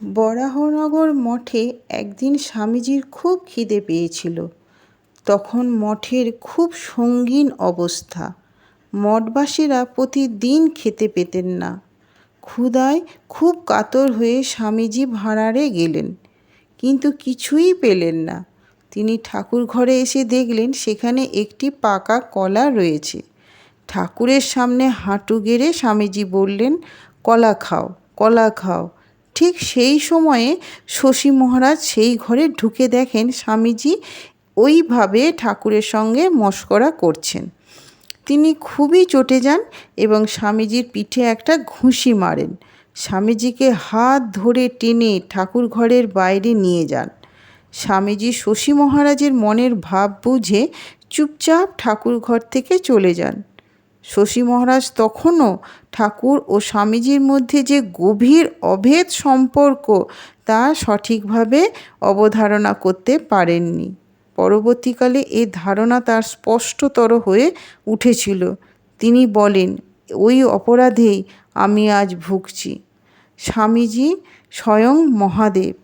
বরাহনগর মঠে একদিন স্বামীজির খুব খিদে পেয়েছিল। তখন মঠের খুব সঙ্গীন অবস্থা। মঠবাসীরা প্রতিদিন খেতে পেতেন না। ক্ষুধায় খুব কাতর হয়ে স্বামীজি ভাঁড়ারে গেলেন, কিন্তু কিছুই পেলেন না। তিনি ঠাকুর ঘরে এসে দেখলেন সেখানে একটি পাকা কলা রয়েছে। ঠাকুরের সামনে হাঁটু গেড়ে স্বামীজি বললেন, কলা খাও কলা খাও। ঠিক সেই সময়ে শশী মহারাজ সেই ঘরে ঢুকে দেখেন স্বামীজি ওইভাবে ঠাকুরের সঙ্গে মশকরা করছেন। তিনি খুবই চটে যান এবং স্বামীজির পিঠে একটা ঘুষি মারেন। স্বামীজিকে হাত ধরে টেনে ঠাকুর ঘরের বাইরে নিয়ে যান। স্বামীজি শশী মহারাজের মনের ভাব বুঝে চুপচাপ ঠাকুর ঘর থেকে চলে যান। শশী মহারাজ তখনও ঠাকুর ও স্বামীজির মধ্যে যে গভীর অভেদ সম্পর্ক, তা সঠিকভাবে অবধারণা করতে পারেননি। পরবর্তীকালে এ ধারণা তার স্পষ্টতর হয়ে উঠেছিল। তিনি বলেন, ওই অপরাধেই আমি আজ ভুগছি। স্বামীজি স্বয়ং মহাদেব।